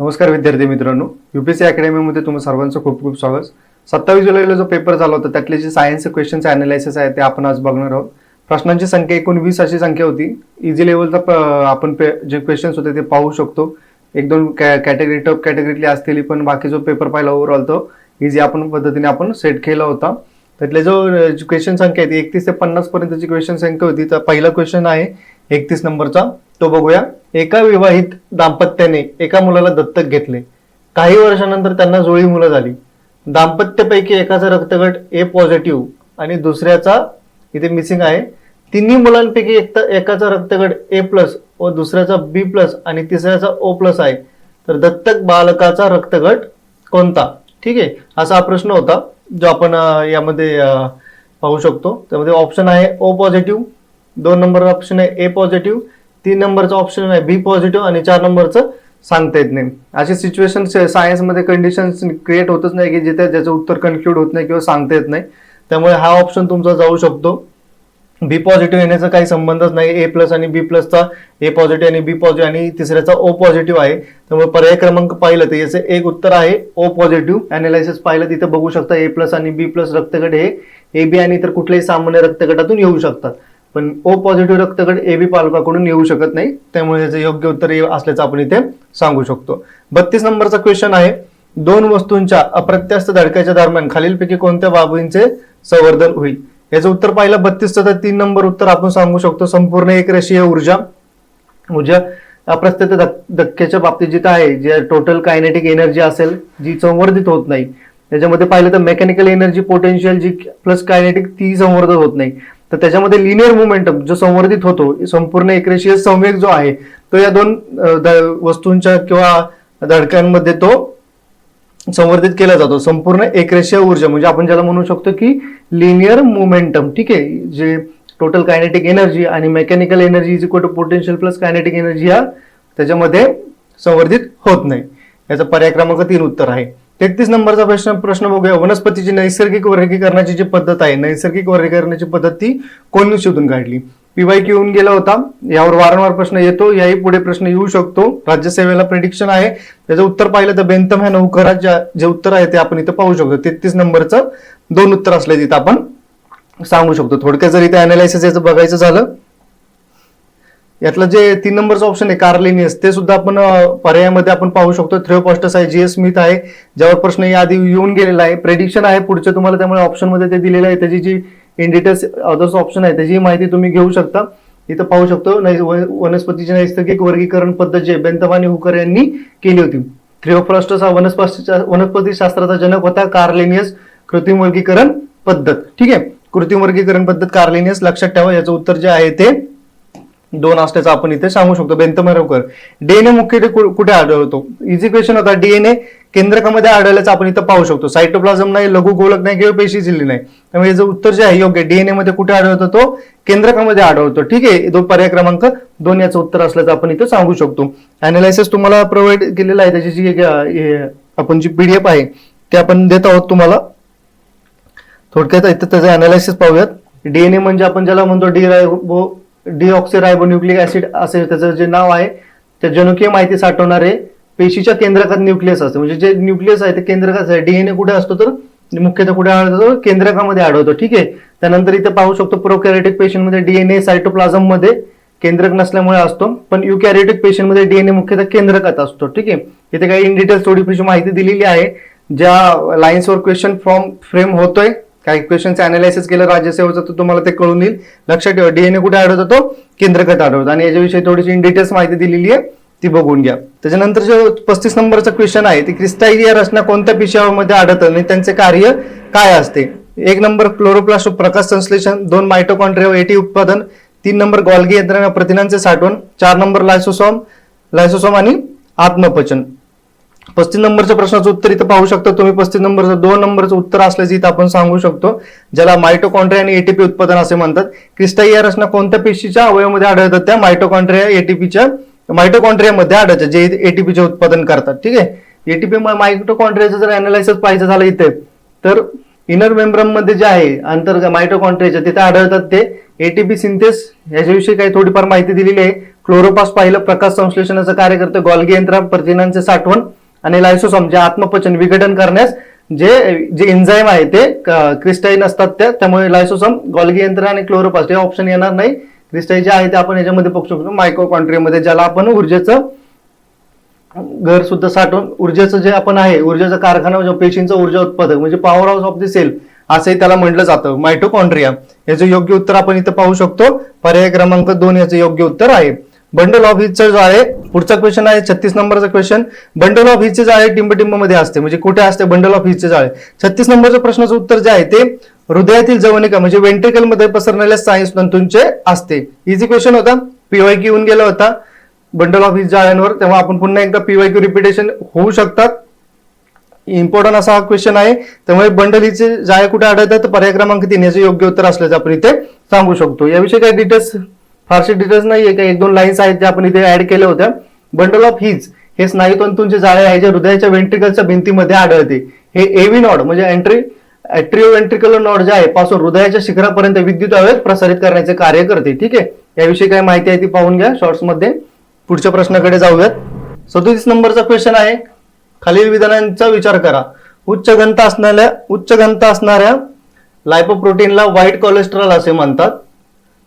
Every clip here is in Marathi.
नमस्कार विद्यार्थी मित्रांनो. युपीएससी अकॅडमीमध्ये तुम्हाला सर्वांचं खूप खूप स्वागत. सत्तावीस जुलैला जो पेपर झाला होता त्यातले जे सायन्स क्वेश्चनचे अनालिसिस आहे ते आपण आज बघणार आहोत. प्रश्नांची संख्या एकूण वीस अशी संख्या होती. इझी लेवलचा आपण पे- जे क्वेश्चन्स होते ते पाहू शकतो. एक दोन कॅटेगरी टॉप कॅटेगरीतली असतील पण बाकी जो पेपर पाहिला ओव्हरऑल तो इझी आपण पद्धतीने आपण सेट केला होता. त्यातले जो क्वेश्चन संख्या आहे ती एकतीस ते पन्नासपर्यंतची क्वेश्चन संख्या होती. तर पहिला क्वेश्चन आहे एकतीस नंबरचा. तो बघूया. एका विवाहित दाम्पत्याने एका मुलाला दत्तक घेतले. काही वर्षानंतर त्यांना जुळी मुलं झाली. दाम्पत्यापैकी एकाचा रक्तगट ए पॉझिटिव्ह आणि दुसऱ्याचा इथे मिसिंग आहे. तिन्ही मुलांपैकी एक एकाचा रक्तगट ए प्लस व दुसऱ्याचा बी प्लस आणि तिसऱ्याचा ओ प्लस आहे. तर दत्तक बालकाचा रक्तगट कोणता? ठीक आहे. असा हा प्रश्न होता जो आपण यामध्ये पाहू शकतो. त्यामध्ये ऑप्शन आहे ओ पॉझिटिव्ह दोन नंबर ऑप्शन आहे ए पॉझिटिव्ह तीन नंबरचा ऑप्शन आहे बी पॉझिटिव्ह आणि चार नंबरचं सांगता येत नाही. अशी सिच्युएशन सायन्समध्ये कंडिशन्स क्रिएट होतच नाही की जिथे ज्याचं उत्तर कन्क्लूड होत नाही किंवा सांगता येत नाही. त्यामुळे हा ऑप्शन तुमचा जाऊ शकतो. बी पॉझिटिव्ह येण्याचा काही संबंधच नाही. ए प्लस आणि बी प्लसचा ए पॉझिटिव्ह आणि बी पॉझिटिव्ह आणि तिसऱ्याचा ओ पॉझिटिव्ह आहे. त्यामुळे पर्याय क्रमांक पाहिलं तर याचं एक उत्तर आहे ओ पॉझिटिव्ह अनालिसिस पाहिलं तिथं बघू शकता ए प्लस आणि बी प्लस रक्तगट हे ए बी आणि इतर कुठल्याही सामान्य रक्तगटातून येऊ शकतात. पण ओ पॉझिटिव्ह रक्तगट ए बी पालकाकडून येऊ शकत नाही. त्यामुळे याचं योग्य उत्तर असल्याचं आपण इथे सांगू शकतो. बत्तीस नंबरचा क्वेश्चन आहे. दोन वस्तूंच्या अप्रत्यास्थ धडक्याच्या दरम्यान खालीलपैकी कोणत्या बाबींचे संवर्धन होईल? याचं उत्तर पाहिलं बत्तीसचं तर तीन नंबर उत्तर आपण सांगू शकतो. संपूर्ण एक रेषीय ऊर्जा. ऊर्जा अप्रत्यत धक्क्याच्या बाबतीत जिथं आहे जे टोटल कायनेटिक एनर्जी असेल जी संवर्धित होत नाही. त्याच्यामध्ये पाहिलं तर मेकॅनिकल एनर्जी पोटेन्शियल जी प्लस कायनेटिक ती संवर्धित होत नाही. तर त्याच्यामध्ये लिनियर मोमेंटम जो संवर्धित होतो संपूर्ण एकरेशीय संवेग जो आहे तो या दोन वस्तूंच्या किंवा धडक्यांमध्ये तो संवर्धित केला जातो. संपूर्ण एकरेशीय ऊर्जा म्हणजे आपण ज्याला म्हणू शकतो की लिनियर मोमेंटम ठीक आहे? जे टोटल कायनेटिक एनर्जी आणि mechanical energy is equal to potential plus kinetic energy या त्याच्यामध्ये संवर्धित होत नाही. याचा पर्याय क्रमांक तीन उत्तर आहे. तेहतीस नंबरचा प्रश्न प्रश्न बघूया. वनस्पतीची नैसर्गिक वर्गीकरणाची जी पद्धत आहे नैसर्गिक वर्गीकरणाची पद्धत ती कोणी शोधून काढली? पीवाय येऊन गेला होता. यावर वारंवार प्रश्न येतो. याही पुढे प्रश्न येऊ शकतो. राज्यसेवेला प्रेडिक्शन आहे. त्याचं उत्तर पाहिलं तर बेंतम ह्या नौकरात जे उत्तर आहे ते आपण इथं पाहू शकतो. तेहतीस नंबरचं दोन उत्तर असलं तिथं आपण सांगू शकतो. थोडक्यात जर इथे अनालायसिस याचं बघायचं झालं यातलं जे तीन नंबरचं ऑप्शन आहे कार्लिनियस ते सुद्धा आपण पर्यायामध्ये आपण पाहू शकतो. थ्रिओपॉस्टस आहे जी एस स्मिथ आहे ज्यावर प्रश्न याआधी येऊन गेलेला आहे. प्रेडिक्शन आहे पुढचे तुम्हाला त्यामुळे ऑप्शनमध्ये ते दिलेलं आहे. त्याची जी इन डिटेल्स अदर्स ऑप्शन आहे त्याची माहिती तुम्ही घेऊ शकता. इथं पाहू शकतो नै- वनस्पतीची नैसर्गिक वर्गीकरण पद्धत जे बेंतवानी हुकर यांनी केली होती. थ्रिओफ्रॉस्टस हा वनस्पती वनस्पती शास्त्राचा जनक होता कार्लेनियस कृत्रिम वर्गीकरण पद्धत. ठीक आहे? कृत्रिम वर्गीकरण पद्धत कार्लेनियस लक्षात ठेवा. याचं उत्तर जे आहे ते दोन असल्याचं आपण इथे सांगू शकतो. बेंतमरवकर डीएनए मुख्यत्वे कु- कुठे आढळतो? इझी क्वेश्चन होता. डीएनए केंद्रकामध्ये आढळल्याचं आपण इथं पाहू शकतो. सायटोप्लाझम नाही लघु गोलक नाही किंवा पेशी झिल्ली नाही. त्यामुळे याचं उत्तर जे आहे योग्य डीएनए मध्ये कुठे आढळतो? तो केंद्रकामध्ये आढळतो. ठीक आहे? दोन पर्याय क्रमांक दोन याचं उत्तर असल्याचं आपण इथं सांगू शकतो. अनालायसिस तुम्हाला प्रोव्हाइड केलेलं आहे. त्याची जी एक, आपण जी पीडीएफ आहे ते आपण देत आहोत तुम्हाला. थोडक्यात इथं त्याचं अनालायसिस पाहूयात. डीएनए म्हणजे आपण ज्याला म्हणतो डी रायबो डिऑक्सिरायबोन्युक्लिक ऍसिड असे त्याचं जे नाव आहे त्या जनुकीय माहिती साठवणारे पेशीच्या केंद्रकात न्यूक्लियस असते. म्हणजे जे न्यूक्लियस आहे ते केंद्रकात आहे. डीएनए कुठे असतो तर? मुख्यतः कुठे आढळतो केंद्रकामध्ये आढळतो. ठीक आहे? त्यानंतर इथे पाहू शकतो प्रोकॅरेटिक पेशंटमध्ये डीएनए सायटोप्लाझममध्ये केंद्रक नसल्यामुळे असतो पण युकॅरेटिक पेशंटमध्ये डीएनए मुख्यतः केंद्रकात असतो. ठीक आहे? इथे काही इन डिटेल्स थोडीशी माहिती दिलेली आहे ज्या लाईन्सवर क्वेश्चन फॉर्म फ्रेम होतोय. काही क्वेश्चनचं अनालिसिस केलं राज्यसेवेचं तर तुम्हाला ते कळून येईल. लक्षात ठेवा डीएनए कुठे आढळतो तो? केंद्रकात आढळतो. आणि याच्याविषयी थोडीशी इन डिटेल्स माहिती दिलेली आहे ती बघून घ्या. त्याच्यानंतर जो पस्तीस नंबरचा क्वेश्चन आहे ती क्रिस्टाईलिया रचना कोणत्या पिशव्यामध्ये आढळतात आणि त्यांचे कार्य काय असते? एक नंबर क्लोरोप्लास्ट प्रकाश संश्लेषण दोन मायटोकॉन्ड्रिया एटी उत्पादन तीन नंबर गॉल्गी यंत्रणा प्रथिनांचे साठवण चार नंबर लायसोसॉम लायसोसोम आणि आत्मपचन. पस्तीस नंबरच्या प्रश्नाचं उत्तर इथं पाहू शकता. तुम्ही पस्तीस नंबरचं दोन नंबरचं उत्तर असल्याचं इथं आपण सांगू शकतो ज्याला मायटोकॉन्ड्रिया आणि एटीपी उत्पादन असे म्हणतात. क्रिस्टाई या रचना कोणत्या पेशीच्या अवयवामध्ये आढळतात? त्या मायटोकॉन्ड्रिया एटीपीच्या मायटोकॉन्ड्रियामध्ये आढळतात जे एटीपीचे उत्पादन करतात. ठीक आहे? एटीपी मायटोकॉन्ड्रियाचं जर अनालायसिस पाहिजे झालं इथे तर इनर मेम्ब्रममध्ये जे आहे अंतर मायटोकॉन्ट्रियाच्या तिथे आढळतात ते एटीपी सिंथेस याच्याविषयी काही थोडीफार माहिती दिलेली आहे. क्लोरोपास पाहिलं प्रकाश संश्लेषणाचं कार्य करतं. गॉल्गी यंत्र प्रथिनांचे साठवण. आणि लायसोसॉम जे आत्मपचन विघटन करण्यास जे जे एन्झाईम आहे ते क्रिस्टाईन असतात त्या त्यामुळे लायसोसम गॉल्गी यंत्र आणि क्लोरोपास्ट हे ऑप्शन येणार नाही. क्रिस्टाई जे आहे ते आपण याच्यामध्ये बघू शकतो. मायक्रोकॉन्ट्रीमध्ये ज्याला आपण ऊर्जेचं घर सुद्धा साठवून ऊर्जेचं जे आपण आहे ऊर्जेचा कारखाना म्हणजे पेशींचं ऊर्जा उत्पादक म्हणजे power house of the cell असंही त्याला म्हटलं जातं. मायटोकॉन्ड्रिया याचं योग्य उत्तर आपण इथं पाहू शकतो. पर्याय क्रमांक दोन याचं योग्य उत्तर आहे. बंडल ऑफ हिटचं जो आहे. पुढचा क्वेश्चन आहे छत्तीस नंबरचा क्वेश्चन बंडल ऑफ हिचे जाळे टिंबटिंबमध्ये असते. म्हणजे कुठे असते? बंडल ऑफ हिचे जाळे. छत्तीस नंबरच्या प्रश्नाचं उत्तर जे आहे ते हृदयातील जवनिका म्हणजे वेंट्रिकलमध्ये पसरलेल्या सायन्स तंतूंचे असते. इझी क्वेश्चन होता. पीवाय क्यू येऊन गेला होता. बंडल ऑफ हिट जाळ्यांवर. तेव्हा आपण पुन्हा एकदा पीवाय क्यू रिपिटेशन होऊ शकतात. इम्पॉर्टंट असा हा क्वेश्चन आहे. त्यामुळे बंडल हिचे जाळे कुठे आढळतात? तर पर्याय क्रमांक तीन याचे योग्य उत्तर असल्याचं आपण इथे सांगू शकतो. याविषयी काही डिटेल्स फारसे डिटेल्स नाहीये. काही एक दोन लाईन्स आहेत ज्या आपण इथे ऍड केल्या होत्या. बंडल ऑफ हिज हे स्नायूतंतूंचे जाळे आहे जे हृदयाच्या वेंट्रिकलच्या भिंतीमध्ये आढळते. हे एव्ही नॉड म्हणजे एंट्री ऍट्रिओ वेंट्रिकल नॉड जे आहे पासून हृदयाच्या शिखरापर्यंत विद्युत आवेग प्रसारित करण्याचे कार्य करते. ठीक आहे? याविषयी काय माहिती आहे ती पाहून घ्या. शॉर्ट्समध्ये पुढच्या प्रश्नाकडे जाऊयात. सदोतीस नंबरचा क्वेश्चन आहे. खालील विधानांचा विचार करा. उच्च घनता असणाऱ्या उच्च घनता असणाऱ्या लायपोप्रोटीनला व्हाईट कोलेस्ट्रॉल असे म्हणतात.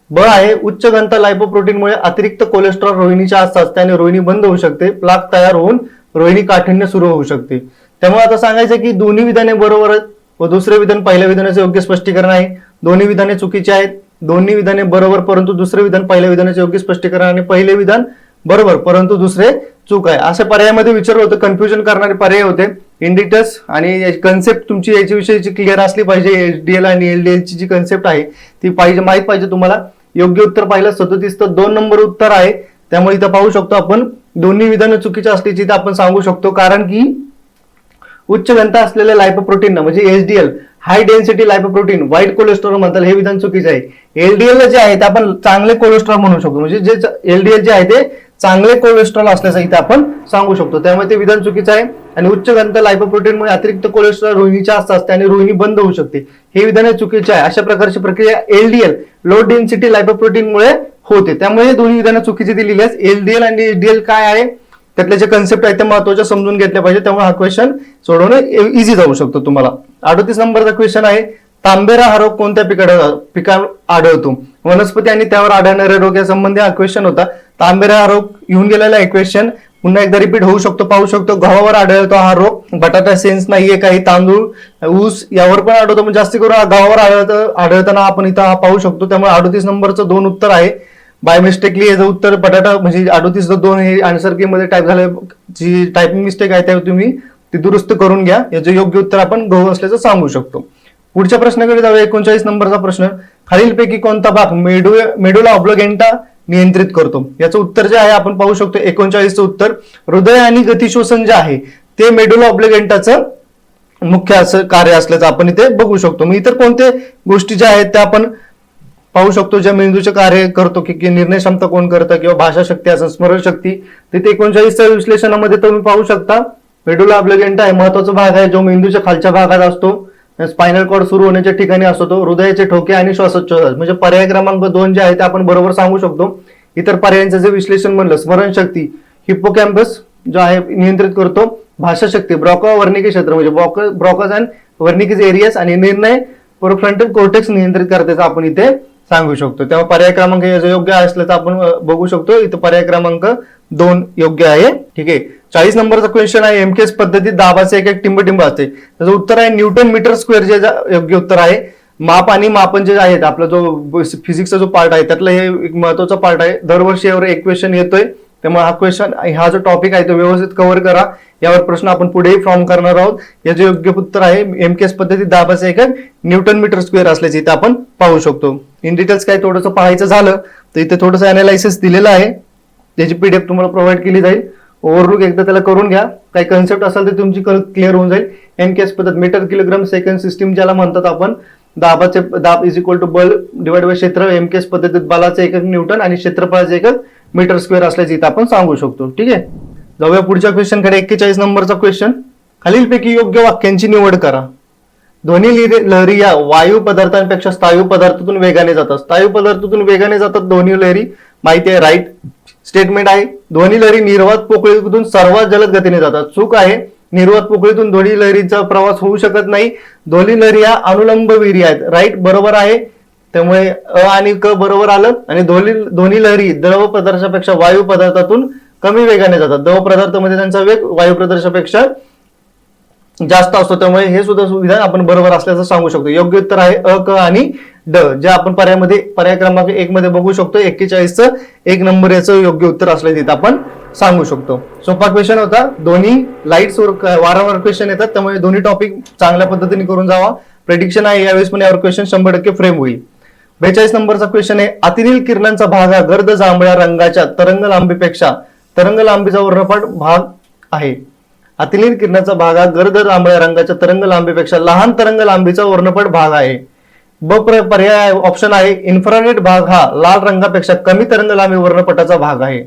ब आहे उच्च घनता लायपोप्रोटीनमुळे अतिरिक्त कोलेस्ट्रॉल रोहिणीच्या आसपास त्याने रोहिणी बंद होऊ शकते प्लाक तयार होऊन रोहिणी काठिण्य सुरू होऊ शकते. त्यामुळे आता सांगायचं की दोन्ही विधाने बरोबर आहेत. व दुसरे विधान पहिल्या विधानाचे योग्य स्पष्टीकरण आहे. दोन्ही विधाने चुकीचे आहेत. दोन्ही विधाने बरोबर परंतु दुसरे विधान पहिल्या विधानाचे योग्य स्पष्टीकरण आणि पहिले विधान बरोबर परंतु दुसरे चूक आहे. अशा पर्यायामध्ये विचारलं होतं कन्फ्युजन करणारे पर्याय होते. इंडिटस आणि कन्सेप्ट तुमची याच्याविषयीची क्लिअर असली पाहिजे एचडीएल आणि एल डी एलची जी कन्सेप्ट आहे ती पाहिजे माहीत पाहिजे तुम्हाला. योग्य उत्तर पाहिलं सदोतीस तर दोन नंबर उत्तर आहे. त्यामुळे इथं पाहू शकतो आपण दोन्ही विधानं चुकीची असल्याची इथं आपण सांगू शकतो कारण की उच्च घनता असलेल्या लायपोप्रोटीन म्हणजे HDL high density lipoprotein white cholesterol म्हणतात हे विधान चुकीचं आहे. एलडीएल जे आहे ते आपण चांगले कोलेस्ट्रॉल म्हणू शकतो. म्हणजे जे एलडीएल जे आहे ते चांगले कोलेस्ट्रॉल असल्याचं इथे आपण सांगू शकतो. त्यामुळे ते विधान चुकीचं आहे आणि उच्च गंत लायपोप्रोटीनमुळे अतिरिक्त कोलेस्ट्रॉल रोहिणीच्या आस्तै आणि रोहिणी बंद होऊ शकते. हे विधान चुकीचे आहे. अशा प्रकारची प्रक्रिया एलडीएल लो डेन्सिटी लायपोप्रोटीनमुळे होते. त्यामुळे हे दोन्ही विधानं चुकीची दिलेली आहेत. एलडीएल आणि एडीएल काय आहे? त्यातले जे कन्सेप्ट आहेत ते महत्त्वाच्या समजून घेतल्या पाहिजे. त्यामुळे हा क्वेश्चन सोडवणं इझी जाऊ शकतो तुम्हाला. अडतीस नंबरचा क्वेश्चन आहे तांबेरा हा रोग कोणत्या पिकावर पिकावर आढळतो? वनस्पती आणि त्यावर आढळणाऱ्या रोग या संबंधी हा क्वेश्चन होता. तांबेरा हा रोग येऊन गेलेला आहे. क्वेश्चन पुन्हा एकदा रिपीट होऊ शकतो पाहू शकतो. गव्हावर आढळतो हा रोग. बटाटा सेन्स नाहीये काही. तांदूळ ऊस यावर पण आढळतो. पण जास्त करून गव्हावर आढळतं आढळताना आपण इथं हा पाहू शकतो. त्यामुळे अडतीस नंबरचं दोन उत्तर आहे. बाय मिस्टेकली याचं उत्तर बटाटा म्हणजे अडोतीस दोन हे आन्सरमध्ये टाईप झालं. जी टायपिंग मिस्टेक आहे त्यावर तुम्ही ती दुरुस्त करून घ्या. याचं योग्य उत्तर आपण गहू असल्याचं सांगू शकतो. पुढच्या प्रश्नाकडे जाऊया. एकोणचाळीस नंबरचा प्रश्न. खालीलपैकी कोणता भाग मेडू मेडूला ऑब्लोगेंटा नियंत्रित करतो. याचं उत्तर जे आहे आपण पाहू शकतो एकोणचाळीसचं उत्तर हृदय आणि गतिशोषण जे आहे ते मेडुला ऑब्लिगेंटाचं मुख्य असं कार्य असल्याचं आपण इथे बघू शकतो. मग इतर कोणते गोष्टी ज्या आहेत त्या आपण पाहू शकतो ज्या मेंदूचे कार्य करतो की की निर्णय क्षमता कोण करतं किंवा भाषा शक्ती असं स्मरण शक्ती तिथे एकोणचाळीसच्या विश्लेषणामध्ये तुम्ही पाहू शकता. मेडुला ऑब्लोगेंटा आहे महत्त्वाचा भाग आहे जो मेंदूच्या खालच्या भागात असतो. स्पायनल कॉर्ड सुरू होण्याच्या ठिकाणी असतो तो. हृदयाचे ठोके आणि श्वासोच्छ्वास. म्हणजे पर्याय क्रमांक दोन जे आहे ते आपण बरोबर सांगू शकतो. इतर पर्यायांचं जे विश्लेषण म्हणलं स्मरणशक्ती हिप्पोकॅम्पस जो आहे नियंत्रित करतो. भाषा शक्ती ब्रॉका वर्णिकी क्षेत्र म्हणजे ब्रॉकस अँड वर्णिकीज एरियास आणि निर्णय फ्रंटल कोर्टेक्स नियंत्रित करतात आपण इथे सांगू शकतो. तेव्हा पर्याय क्रमांक याचं योग्य असल्याचं आपण बघू शकतो. इथं पर्याय क्रमांक दोन योग्य आहे. ठीक आहे? चाळीस नंबरचा क्वेश्चन आहे. एमकेएस पद्धतीत दाबाचे एक एक टिंब असते. त्याचं उत्तर आहे न्यूटन मीटर स्क्वेअर जे योग्य उत्तर आहे. माप आणि मापन जे आहेत आपला जो फिजिक्सचा जो पार्ट आहे त्यातलं हे एक महत्त्वाचा पार्ट आहे. दरवर्षी यावर एक क्वेश्चन येतोय. त्यामुळे हा क्वेश्चन हा जो टॉपिक आहे तो व्यवस्थित कव्हर करा. यावर प्रश्न आपण पुढेही फॉर्म करणार आहोत. याचे योग्य उत्तर आहे एमकेएस पद्धतीत दाबाचे एक न्यूटन मीटर स्क्वेअर असल्याचे इथे आपण पाहू शकतो. इन डिटेल्स काय थोडंसं पाहायचं झालं तर इथे थोडंसं अनालायसिस दिलेलं आहे. त्याची पीडीएफ तुम्हाला प्रोव्हाइड केली जाईल. ओव्हरलुक एकदा त्याला करून घ्या. काही कन्सेप्ट असेल तर तुमची क्लिअर होऊन जाईल. एमकेएस पद्धत मीटर किलोग्राम सेकंड सिस्टीम ज्याला म्हणतात आपण दाबाचे दाब इज इक्वल टू बल डिवाइड बाय क्षेत्र एमकेएस पद्धतीत बलाचे एकक न्यूटन आणि क्षेत्रफळाचे एकक मीटर स्क्वेअर असल्याचे इथं आपण सांगू शकतो. ठीक आहे? जाऊया पुढच्या क्वेश्चनकडे. एक्केचाळीस नंबरचा क्वेश्चन खालीलपैकी योग्य वाक्यांची निवड करा. ध्वनी लहरी या वायू पदार्थांपेक्षा स्थायू पदार्थातून वेगाने जातात. स्थायू पदार्थातून वेगाने जातात ध्वनी लहरी माहिती आहे राईट स्टेटमेंट आहे. ध्वनी लहरी निर्वात पोकळीतून सर्वात जलद गतीने जातात. चूक आहे. निर्वात पोकळीतून ध्वनी लहरीचा प्रवास होऊ शकत नाही. ध्वनी लहरी या अनुलंब विहिरी आहेत. राईट बरोबर आहे. त्यामुळे अ आणि क बरोबर आलं आणि ध्वनी ध्वनी लहरी द्रव पदार्थापेक्षा वायू पदार्थातून कमी वेगाने जातात. द्रव पदार्थामध्ये त्यांचा वेग वायू पदार्थापेक्षा जास्त असतो त्यामुळे हे सुद्धा विधान आपण बरोबर असल्याचं सांगू शकतो. योग्य उत्तर आहे अ क आणि ड जे आपण पर्यायमध्ये पर्याय क्रमांक एक मध्ये बघू शकतो. एक्केचाळीसचं एक नंबर याचं योग्य उत्तर असलं तिथं आपण सांगू शकतो. सोपा क्वेश्चन होता. दोन्ही लाईट्सवर वारंवार क्वेश्चन येतात. त्यामुळे दोन्ही टॉपिक चांगल्या पद्धतीने करून जावा. प्रेडिक्शन आहे यावेळेस पण यावर क्वेश्चन शंभर टक्के फ्रेम होईल. बेचाळीस नंबरचा क्वेश्चन आहे. अतिनील किरणांचा भाग हा गर्द जांभळ्या रंगाच्या तरंग लांबीपेक्षा तरंग लांबीचा वर्णपाठ भाग आहे. अतिनील किरणाचा भाग हा गर्द लांबळ्या रंगाच्या तरंग लांबीपेक्षा लहान तरंग लांबीचा वर्णपट भाग आहे. ब प्र- पर्याय ऑप्शन आहे इन्फ्रारेड भाग हा लाल रंगापेक्षा कमी तरंग लांबी वर्णपटाचा भाग आहे.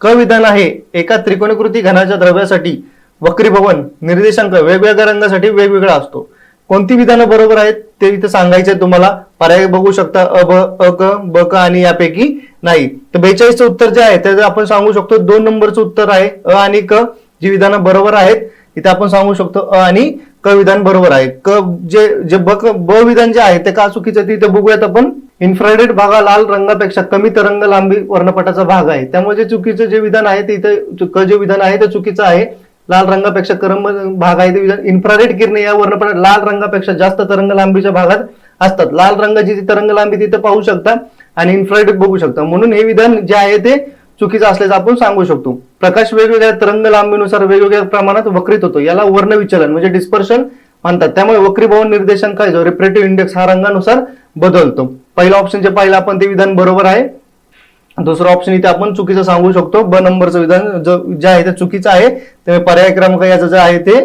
क विधान आहे एका त्रिकोणकृती घनाच्या द्रव्यासाठी वक्रीभवन निर्देशांक वेगवेगळ्या रंगासाठी वेगवेगळा असतो. कोणती विधानं बरोबर आहेत ते इथं सांगायचे तुम्हाला. पर्याय बघू शकता अ ब अ क ब क आणि यापैकी नाही. तर बेचाळीसचं उत्तर जे आहे त्याचं आपण सांगू शकतो दोन नंबरचं उत्तर आहे अ आणि क. जी विधानं बरोबर आहेत इथे आपण सांगू शकतो अ आणि क विधान बरोबर आहे. क जे जे ब ब विधान जे आहे ते का चुकीचं आहे ते इथे बघूयात आपण. इन्फ्रारेड भाग हा लाल रंगापेक्षा कमी तरंग लांबी वर्णपटाचा भाग आहे. त्यामुळे जे चुकीचं जे विधान आहे ते इथे क जे विधान आहे ते चुकीचं आहे. लाल रंगापेक्षा करम भाग आहे ते विधान. इन्फ्रारेड किरणे या वर्णपटात लाल रंगापेक्षा जास्त तरंग लांबीच्या भागात असतात. लाल रंगाची जी तरंग लांबी तिथे पाहू शकता आणि इन्फ्रारेड बघू शकता. म्हणून हे विधान जे आहे ते चुकीचं असल्याचं आपण सांगू शकतो. प्रकाश वेगवेगळ्या तरंग लांबीनुसार वेगवेगळ्या प्रमाणात वक्रित होतो. याला वर्ण विचलन म्हणजे डिस्पर्शन म्हणतात. त्यामुळे वक्रीभवन निर्देशांक काय जो रिप्रेटिव्ह इंडेक्स हा रंगानुसार बदलतो. पहिला ऑप्शन जे पाहिलं आपण ते विधान बरोबर आहे. दुसरं ऑप्शन इथे आपण चुकीचं सांगू शकतो. ब नंबरचं विधान जो जे आहे ते चुकीचं आहे. त्यामुळे पर्याय क्रमांक याचं जे आहे ते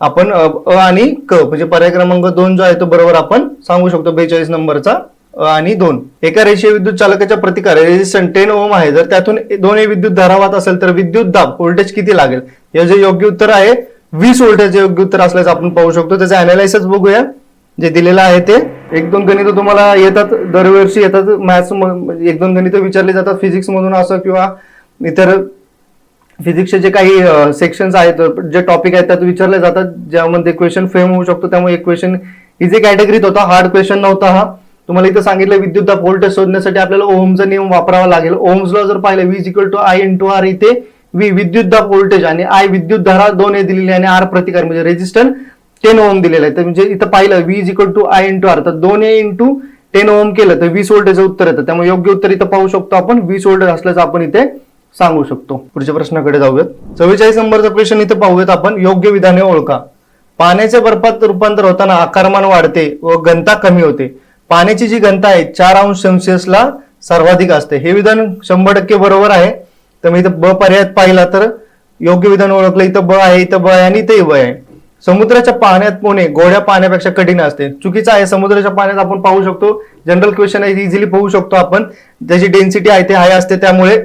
आपण अ आणि क म्हणजे पर्याय क्रमांक दोन जो आहे तो बरोबर आपण सांगू शकतो. बेचाळीस नंबरचा. आणि दोन. एका रेषीय विद्युत चालकाच्या प्रतिकार रेजिस्टन्स टेन ओम आहे. जर त्यातून दोन्ही विद्युत धारावात असेल तर विद्युत दाब व्होल्टेज किती लागेल? हे जे योग्य उत्तर आहे वीस व्होल्टेज योग्य उत्तर असल्याचं आपण पाहू शकतो. त्याचं अनालायसिस बघूया. जे दिलेलं आहे ते. एक दोन गणित तुम्हाला येतात दरवर्षी येतात. मॅथ्स म्हणजे एक दोन गणित विचारले जातात. फिजिक्स मधून असं किंवा इतर फिजिक्सचे जे काही सेक्शन्स आहेत जे टॉपिक आहेत त्यात विचारले जातात. ज्यामध्ये क्वेश्चन फेम होऊ शकतो. त्यामुळे एक क्वेश्चन इझी कॅटेगरीत होता. हार्ड क्वेश्चन नव्हता हा. तुम्हाला इथं सांगितलं विद्युत दाब व्होल्टेज शोधण्यासाठी आपल्याला ओहमचा नियम वापरावा लागेल. ओहम्स लॉ जर पाहिलं V is equal to I into R इथे वी विद्युत दाब व्होल्टेज आणि आय विद्युत धारा दोन हे दिलेली आणि आर प्रतिकार म्हणजे रेजिस्टन्स टेन ओम दिलेलं आहे. तर म्हणजे इथं पाहिलं V is equal to I into R तर दोन ए इंटू टेन ओम केलं तर वीस व्होल्टेजचं उत्तर येतं. त्यामुळे योग्य उत्तर इथं पाहू शकतो आपण. वीस व्होल्टेज असल्याचं आपण इथे सांगू शकतो. पुढच्या प्रश्नाकडे जाऊयात. चव्वेचाळीस नंबरचा प्रश्न इथे पाहूयात आपण. योग्य विधाने ओळखा. पाण्याच्या बर्फात रूपांतर होताना आकारमान वाढते व घनता कमी होते. पाण्याची जी घनता आहे चार अंश सेल्सिअसला सर्वाधिक असते. हे विधान शंभर टक्के बरोबर आहे. तर मी इथं ब पर्यायात पाहिला तर योग्य विधान ओळखलं इथं ब आहे इथं ब आहे आणि इथंही ब आहे. समुद्राच्या पाण्यात पोहणे गोड्या पाण्यापेक्षा कठीण असते. चुकीचं आहे समुद्राच्या पाण्यात आपण पाहू शकतो. जनरल क्वेश्चन आहे इझिली पाहू शकतो आपण. त्याची डेन्सिटी आहे ते हाय असते त्यामुळे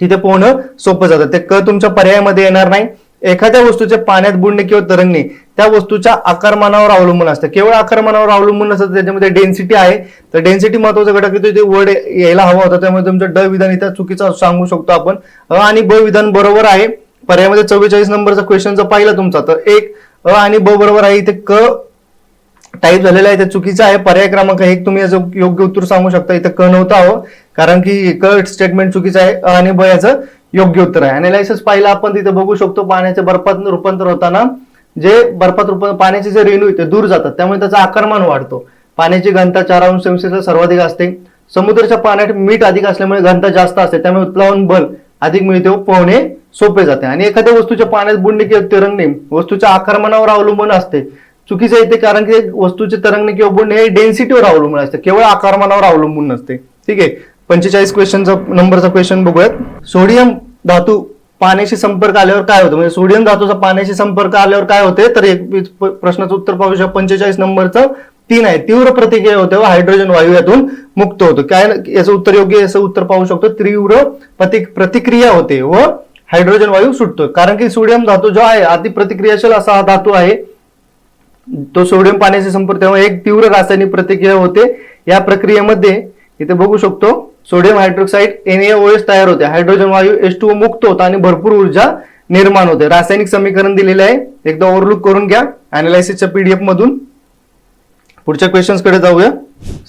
तिथे पोहणं सोपं जातं. ते क तुमच्या पर्यायामध्ये येणार नाही. एखाद्या वस्तूचे पाण्यात बुडणे किंवा तरंगणे त्या वस्तूच्या आकारमानावर अवलंबून असतं. केवळ आकारमानावर अवलंबून नसतं त्याच्यामध्ये डेन्सिटी आहे. तर डेन्सिटी महत्त्वाचा घटक येतो ते वर्ड यायला हवा होता. त्यामुळे तुमचं ड विधान इथं चुकीचं सांगू शकतो आपण. अ आणि ब विधान बरोबर आहे. पर्यायामध्ये चव्वेचाळीस नंबरचा क्वेश्चन जर पाहिला तुमचा तर एक अ आणि ब बरोबर आहे. इथे क टाईप झालेलं आहे ते चुकीचं आहे. पर्याय क्रमांक एक तुम्ही याचं योग्य उत्तर सांगू शकता. इथं क नव्हतं हो कारण की क स्टेटमेंट चुकीचं आहे. अ आणि ब याचं योग्य उत्तर आहे. अनालायसिस पाहिलं आपण तिथे बघू शकतो. पाण्याच्या बर्फात रूपांतर होताना जे बर्फात रूप पाण्याचे जे रेणू आहेत ते दूर जातात त्यामुळे त्याचा आकारमान वाढतो. पाण्याची घनता चार अंश सेल्सिअसला सर्वाधिक असते. समुद्राच्या पाण्यात मीठ अधिक असल्यामुळे घनता जास्त असते त्यामुळे उत्प्लावन बल अधिक मिळते व पोहणे सोपे जाते. आणि एखाद्या वस्तूच्या पाण्यात बुडणे किंवा तरंगणे वस्तूच्या आकारमानावर अवलंबून असते. चुकीचं येते कारण की वस्तूचे तरंगणे किंवा बुडणे हे डेन्सिटीवर अवलंबून असते केवळ आकारमानावर अवलंबून नसते. ठीक आहे? पंचेचाळीस क्वेश्चनचा नंबरचा क्वेश्चन बघूयात. सोडियम धातू पाण्याशी संपर्क आल्यावर काय होतं? म्हणजे सोडियम धातूचा पाण्याशी संपर्क आल्यावर काय होते? तर एक प्रश्नाचं उत्तर पाहू शकतो. पंचेचाळीस नंबरचं तीन आहे. तीव्र प्रतिक्रिया होते व हायड्रोजन वायू यातून मुक्त होतो. काय याचं उत्तर योग्य याचं उत्तर पाहू शकतो. तीव्र प्रति प्रतिक्रिया होते व हायड्रोजन वायू सुटतो. कारण की सोडियम धातू जो आहे अति प्रतिक्रियाशील असा हा धातू आहे. तो सोडियम पाण्याशी संपर्क तेव्हा एक तीव्र रासायनिक प्रतिक्रिया होते. या प्रक्रियेमध्ये इथे बघू शकतो. सोडियम हायड्रोक्साईड एनएओएस तयार होते. हायड्रोजन वायू एच टू मुक्त होता आणि भरपूर ऊर्जा निर्माण होते. रासायनिक समीकरण दिलेले आहे. एकदा ओव्हरलुक करून घ्या. अनालिसिसच्या पीडीएफ मधून. पुढच्या क्वेश्चन्सकडे जाऊया.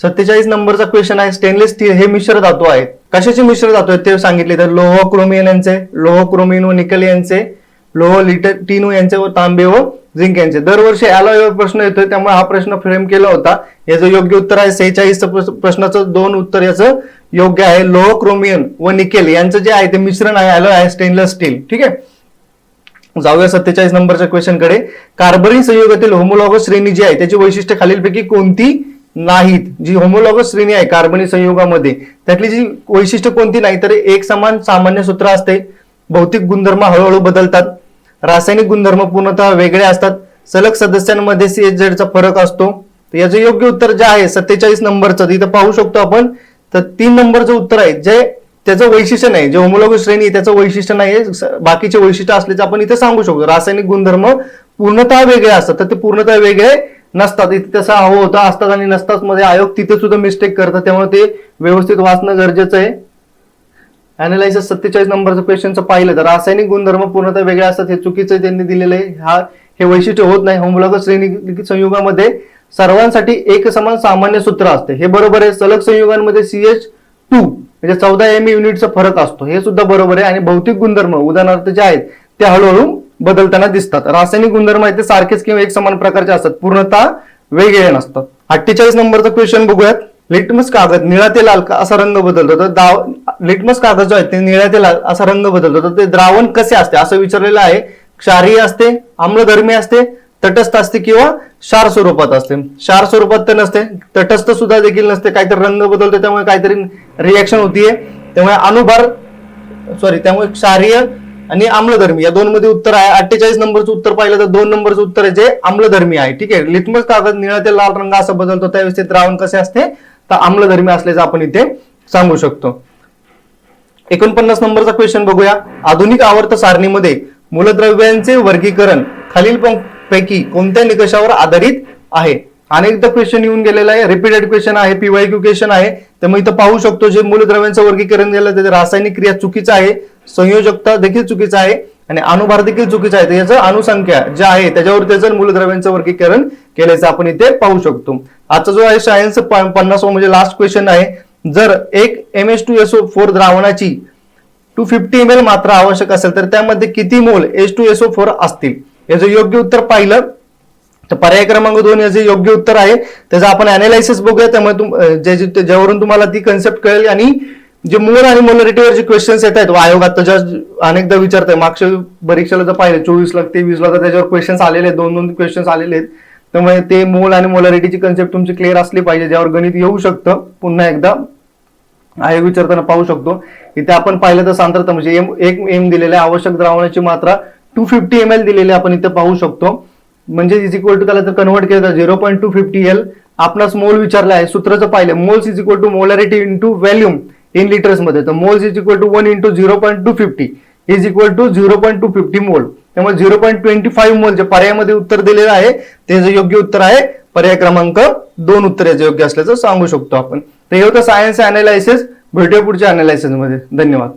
सत्तेचाळीस नंबरचा क्वेश्चन आहे. स्टेनलेस स्टील हे मिश्र धातू आहेत. कशाचे मिश्र धातू आहेत ते सांगितले तर लोह क्रोमियन यांचे लोह क्रोमिन व निकल यांचे. लोह लिटर टिनू यांचे व तांबे व झिंक यांचे. दरवर्षी अलॉय प्रश्न येतोय त्यामुळे हा प्रश्न फ्रेम केला होता. याचं योग्य उत्तर आहे सेहेचाळीस प्रश्नाचं दोन उत्तर याचं योग्य आहे. लोह क्रोमियन व निकेल यांचं जे आहे ते मिश्रण आहे अलॉय आहे स्टेनलेस स्टील. ठीक आहे? जाऊया सत्तेचाळीस नंबरच्या क्वेश्चनकडे कार्बनी संयुगातील होमोलॉगस श्रेणी जी आहे त्याची वैशिष्ट्य खालीलपैकी कोणती नाहीत? जी होमोलॉगस श्रेणी आहे कार्बनी संयुगामध्ये त्यातली जी वैशिष्ट्य कोणती नाही तर एक समान सामान्य सूत्र असते. भौतिक गुणधर्म हळूहळू बदलतात. रासायनिक गुणधर्म पूर्णतः वेगळे असतात. सलग सदस्यांमध्ये सीएचझेडचा फरक असतो. तर याचं योग्य उत्तर जे आहे सत्तेचाळीस नंबरचं तिथं पाहू शकतो आपण. तर तीन नंबरचं उत्तर आहे जे त्याचं वैशिष्ट्य नाही जे होमोलॉग श्रेणी त्याचं वैशिष्ट्य नाही बाकीचे वैशिष्ट्य असल्याचे आपण इथे सांगू शकतो. रासायनिक गुणधर्म पूर्णतः वेगळे असतात. तर ते पूर्णतः वेगळे नसतात. इथे तसं हवं होतं असतात आणि नसतात. मध्ये आयोग तिथे सुद्धा मिस्टेक करतात. त्यामुळे ते व्यवस्थित वाचणं गरजेचं आहे. अनालायसिस सत्तेचाळीस नंबरचं क्वेश्चनचं पाहिलं तर रासायनिक गुणधर्म पूर्णतः वेगळे असतात हे चुकीचं त्यांनी दिलेलं आहे. हा हे वैशिष्ट्य होत नाही. होमोलॉगस श्रेणी संयुगामध्ये सर्वांसाठी एक समान सामान्य सूत्र असते. हे बरोबर आहे. सलग संयुगांमध्ये सीएच टू म्हणजे चौदा एम युनिटचा फरक असतो. हे सुद्धा बरोबर आहे. आणि भौतिक गुणधर्म उदाहरणार्थ जे आहेत ते हळूहळू बदलताना दिसतात. रासायनिक गुणधर्म आहेत ते सारखेच किंवा एक समान प्रकारचे असतात. पूर्णतः वेगळे नसतात. अठ्ठेचाळीस नंबरचा क्वेश्चन बघूयात. लिटमस कागद निळा ते लाल असा रंग बदलतो. तर दाव लिटमस कागद जो आहे ते निळ्या ते लाल असा रंग बदलतो. तर ते द्रावण कसे असते? असं विचारलेलं आहे. क्षारीय असते आम्लधर्मी असते तटस्थ असते किंवा क्षार स्वरूपात असते. क्षार स्वरूपात तर नसते तटस्थ सुद्धा देखील नसते. काहीतरी रंग बदलतो त्यामुळे काहीतरी रिॲक्शन होतीये. त्यामुळे अनुभार सॉरी त्यामुळे क्षारीय आणि आम्लधर्मी. या दोन मध्ये उत्तर आहे. अठ्ठेचाळीस नंबरचं उत्तर पाहिलं तर दोन नंबरचं उत्तर आहे जे आम्लधर्मी आहे. ठीक आहे? लिटमस कागद निळा ते लाल रंग असं बदलतो. त्यावेळेस ते द्रावण कसे असते? तर आम्लधर्मी असल्याचं आपण इथे सांगू शकतो. एकोणपन्नास नंबरचा क्वेश्चन बघूया. आधुनिक आवर्त सारणीमध्ये मूलद्रव्यांचे वर्गीकरण खालील पैकी कोणत्या निकषावर आधारित आहे? अनेकदा क्वेश्चन येऊन गेलेला आहे. रिपीटेड क्वेश्चन आहे पीवाय क्यू क्वेश्चन आहे. मग इथं पाहू शकतो जे मूलद्रव्यांचं वर्गीकरण केलं त्याचे रासायनिक क्रिया चुकीचं आहे संयोजकता देखील चुकीचं आहे. आणि अनुभार देखील चुकीचा आहे. तर याचं अनुसंख्या जे आहे त्याच्यावर त्याचं मूलद्रव्यांचं वर्गीकरण केल्याचं आपण इथे पाहू शकतो. आजचा जो आहे सायन्स पन्नास म्हणजे लास्ट क्वेश्चन आहे. जर एक M S two S O four द्रावणाची टू फिफ्टी एम एल मात्रा आवश्यक असेल तर त्यामध्ये किती mole S two S O four असतील? याचं योग्य उत्तर पाहिलं. तर पर्याय क्रमांक दोन याचे योग्य उत्तर आहे. त्याचं आपण अनालायसिस बघूया. त्यामुळे तुम ज्यावरून तुम्हाला ती कन्सेप्ट कळेल आणि जे मोल आणि मोलरिटीवर जे क्वेश्चन्स येत आहेत आयोग आता अनेकदा विचारतोय. मागच्या परीक्षेला जर पाहिलं चोवीस लाख तेवीस लाख त्याच्यावर क्वेश्चन्स आलेले आहेत दोन दोन क्वेश्चन्स आलेले आहेत. त्यामुळे ते मोल आणि मोलरिटीची कन्सेप्ट तुमची क्लिअर असली पाहिजे ज्यावर गणित येऊ शकतं. पुन्हा एकदा आयोग विचारताना पाहू शकतो. इथे आपण पाहिलं तर सांद्रता म्हणजे एम एक एम दिलेलं आहे आवश्यक द्रावणाची मात्रा टू फिफ्टी एम एल दिलेली आहे आपण इथे पाहू शकतो. म्हणजे इज इक्वल टू त्याला जर कन्वर्ट केलं तर zero point two fifty L आपणास मोल विचारला आहे सूत्राचं पाहिलं moles is equal to molarity into volume in लिटर्समध्ये. तर moles is equal to one into zero point two fifty is equal to zero point two fifty mole त्यामुळे झिरो पॉईंट ट्वेंटी फाईव्ह मोल जे पर्यायामध्ये उत्तर दिलेलं आहे त्याचं योग्य उत्तर आहे. पर्याय क्रमांक दोन उत्तर याचं योग्य असल्याचं सांगू शकतो आपण. तर हे होतं सायन्स अनालायसिस भेटूया पुढच्या अनालायसिसमध्ये. धन्यवाद.